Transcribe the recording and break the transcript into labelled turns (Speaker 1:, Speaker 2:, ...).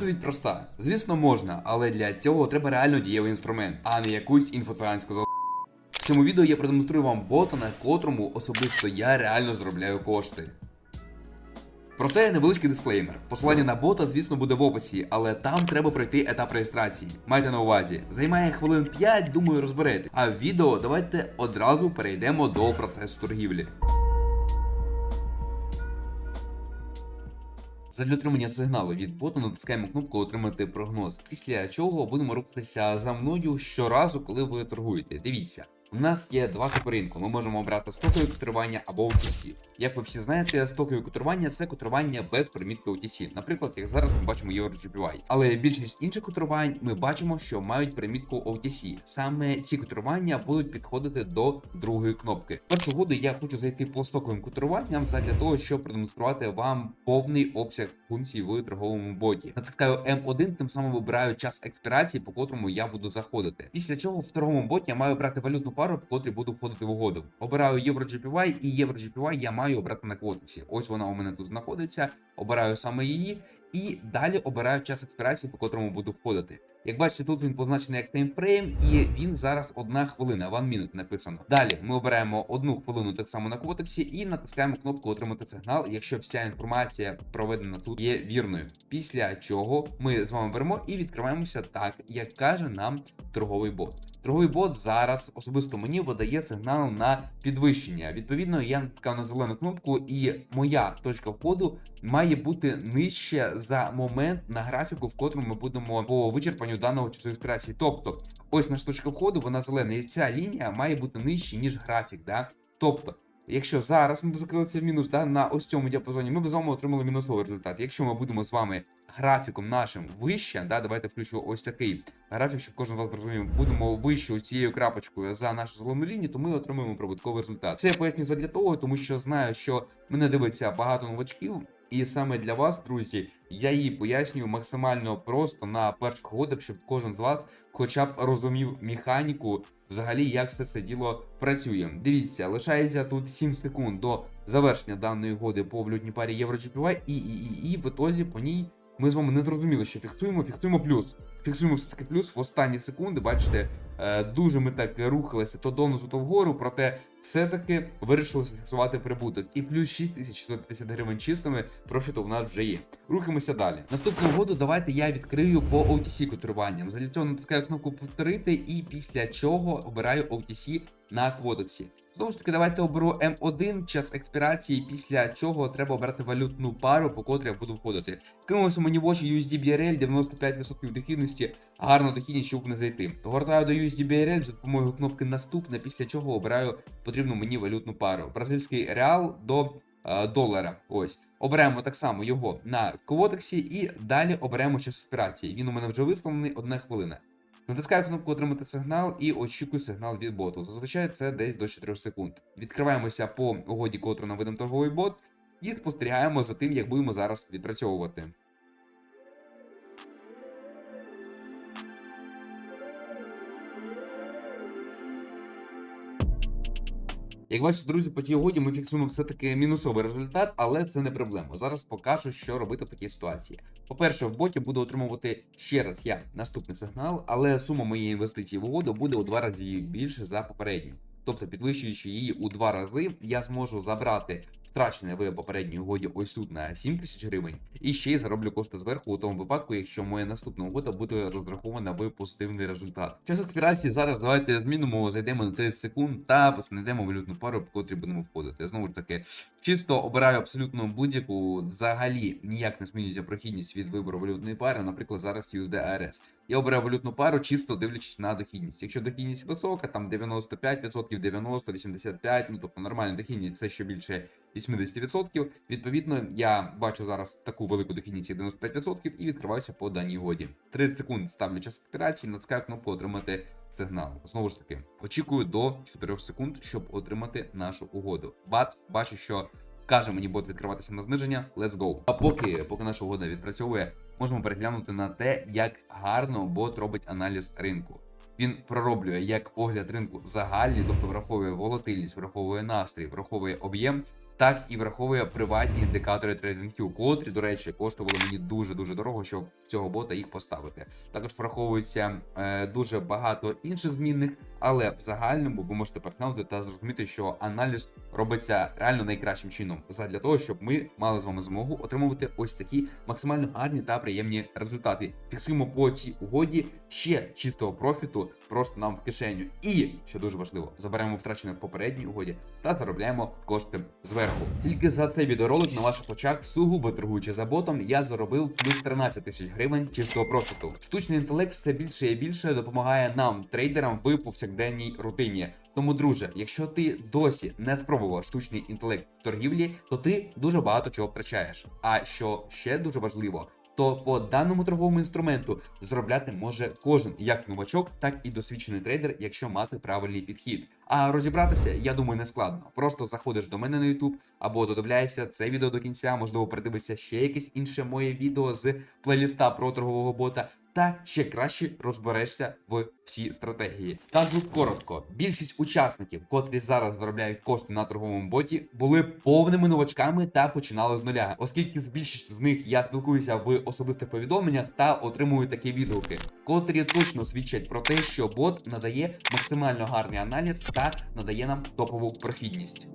Speaker 1: Відповідь проста. Звісно, можна, але для цього треба реально дієвий інструмент, а не якусь інфоциганську за. В цьому відео я продемонструю вам бота, на котрому особисто я реально заробляю кошти. Проте невеличкий дисклеймер. Посилання на бота, звісно, буде в описі, але там треба пройти етап реєстрації. Майте на увазі, займає хвилин 5, думаю, розберете. А в відео давайте одразу перейдемо до процесу торгівлі. Задля отримання сигналу від боту натискаємо кнопку Отримати прогноз, після чого будемо рухатися за мною щоразу, коли ви торгуєте. Дивіться, у нас є два типи ринку. Ми можемо обрати стокове котирування або OTC. Як ви всі знаєте, стокове котирування це котирування без примітки OTC. Наприклад, як зараз ми бачимо EuroGPY. Але більшість інших котирувань ми бачимо, що мають примітку OTC. Саме ці котирування будуть підходити до другої кнопки. Першу году я хочу зайти по стоковим котируванням задля того, щоб продемонструвати вам повний обсяг функцій в торговому боті. Натискаю M1, тим самим вибираю час експірації, по котрому я буду заходити. Після чого в торговому боті я маю обрати валютну пару, по котрій буду входити в угоду. Обираю EuroGPY і EuroGPY я маю обрати на квотусі. Ось вона у мене тут знаходиться. Обираю саме її. І далі обираю час експірації, по котрому буду входити. Як бачите, тут він позначений як таймфрейм, і він зараз одна хвилина, one minute написано. Далі ми обираємо одну хвилину так само на квотексі і натискаємо кнопку Отримати сигнал, якщо вся інформація проведена тут є вірною. Після чого ми з вами беремо і відкриваємося так, як каже нам торговий бот. Торговий бот зараз особисто мені видає сигнал на підвищення. Відповідно, я натискав на зелену кнопку, і моя точка входу має бути нижче за момент на графіку, в котрому ми будемо по вичерпанню даного часу інспірації. Тобто, ось наша точка входу, вона зелена, і ця лінія має бути нижче, ніж графік. Да? Тобто, якщо зараз ми б закрили в мінус да, на ось цьому діапазоні, ми б з вами отримали мінусовий результат. Якщо ми будемо з вами графіком нашим вище, да, давайте включу ось такий графік, щоб кожен з вас зрозумів, будемо вище ось цією крапочкою за нашу зелену лінію, то ми отримуємо прибутковий результат. Це я поясню задля того, тому що знаю, що мене дивиться багато новачків. І саме для вас, друзі, я її пояснюю максимально просто на перших годах, щоб кожен з вас хоча б розумів механіку, взагалі, як все це діло працює. Дивіться, лишається тут 7 секунд до завершення даної годи по валютній парі EuroGPY, і, і, і, і в ітозі по ній ми з вами не зрозуміли, що фіксуємо, фіксуємо плюс. Фіксуємо все таки плюс в останні секунди. Бачите, е, дуже ми так рухалися то донизу, то вгору, проте все-таки вирішили зафіксувати прибуток. І плюс 6650 гривень чистими профіту в нас вже є. Рухаємося далі. Наступну угоду давайте я відкрию по OTC котируванням. Задля цього натискаю кнопку повторити, і після чого обираю OTC на квотексі. Знову ж таки, давайте оберу М1 час експірації, після чого треба обрати валютну пару, по котрій я буду входити. Кинулося мені в очі USD BRL, 95% дохідності, гарна дохідність, щоб не зайти. Гортаю до USD BRL за допомогою кнопки Наступне, після чого обираю потрібну мені валютну пару. Бразильський реал до е, долара. Ось. Оберемо так само його на квотексі і далі оберемо час експірації. Він у мене вже висловлений одна хвилина. Натискаю кнопку Отримати сигнал і очікую сигнал від боту. Зазвичай це десь до 4 секунд. Відкриваємося по угоді, котру нам видам торговий бот, і спостерігаємо за тим, як будемо зараз відпрацьовувати. Як бачите, друзі, по цій угоді ми фіксуємо все-таки мінусовий результат, але це не проблема. Зараз покажу, що робити в такій ситуації. По-перше, в боті буду отримувати ще раз я наступний сигнал, але сума моєї інвестиції в угоду буде у два рази більше за попередню. Тобто, підвищуючи її у два рази, я зможу забрати втрачене в попередній угоді ось тут на 7 тисяч гривень, і ще й зароблю кошти зверху у тому випадку, якщо моя наступна угода буде розрахована в позитивний результат. Час експірації зараз давайте змінимо, зайдемо на 30 секунд та знайдемо валютну пару, по котрій будемо входити. Знову ж таки, чисто обираю абсолютно будь-яку, взагалі ніяк не змінюється прохідність від вибору валютної пари, наприклад, зараз USD ARS. Я обираю валютну пару, чисто дивлячись на дохідність. Якщо дохідність висока, там 95%, 90, 85, ну тобто нормальна дохідність, це ще більше 80%. Відповідно, я бачу зараз таку велику як 95% і відкриваюся по даній годі. 30 секунд ставлю час експірації, натискаю кнопку отримати сигнал. Знову ж таки, очікую до 4 секунд, щоб отримати нашу угоду. Бац, бачу, що каже мені бот відкриватися на зниження. Let's go. А поки, поки наша угода відпрацьовує, можемо переглянути на те, як гарно бот робить аналіз ринку. Він пророблює як огляд ринку загальний, тобто враховує волатильність, враховує настрій, враховує об'єм, так і враховує приватні індикатори трейдингів, котрі, до речі, коштували мені дуже дуже дорого, щоб цього бота їх поставити. Також враховується е, дуже багато інших змінних, але в загальному ви можете переглянути та зрозуміти, що аналіз робиться реально найкращим чином задля того, щоб ми мали з вами змогу отримувати ось такі максимально гарні та приємні результати. Фіксуємо по цій угоді ще чистого профіту просто нам в кишеню. І що дуже важливо, заберемо втрачене в попередній угоді та заробляємо кошти зверху. Тільки за цей відеоролик на ваших очах, сугубо торгуючи за ботом, я заробив плюс 13 тисяч гривень чистого профіту. Штучний інтелект все більше і більше допомагає нам, трейдерам, в повсякденній рутині. Тому, друже, якщо ти досі не спробував штучний інтелект в торгівлі, то ти дуже багато чого втрачаєш. А що ще дуже важливо, то по даному торговому інструменту заробляти може кожен як новачок, так і досвідчений трейдер, якщо мати правильний підхід. А розібратися, я думаю, не складно. Просто заходиш до мене на YouTube або додивляєшся це відео до кінця, можливо, придивишся ще якесь інше моє відео з плейліста про торгового бота. Та ще краще розберешся в всі стратегії. Скажу коротко: більшість учасників, котрі зараз заробляють кошти на торговому боті, були повними новачками та починали з нуля, оскільки з більшістю з них я спілкуюся в особистих повідомленнях та отримую такі відгуки, котрі точно свідчать про те, що бот надає максимально гарний аналіз та надає нам топову прохідність.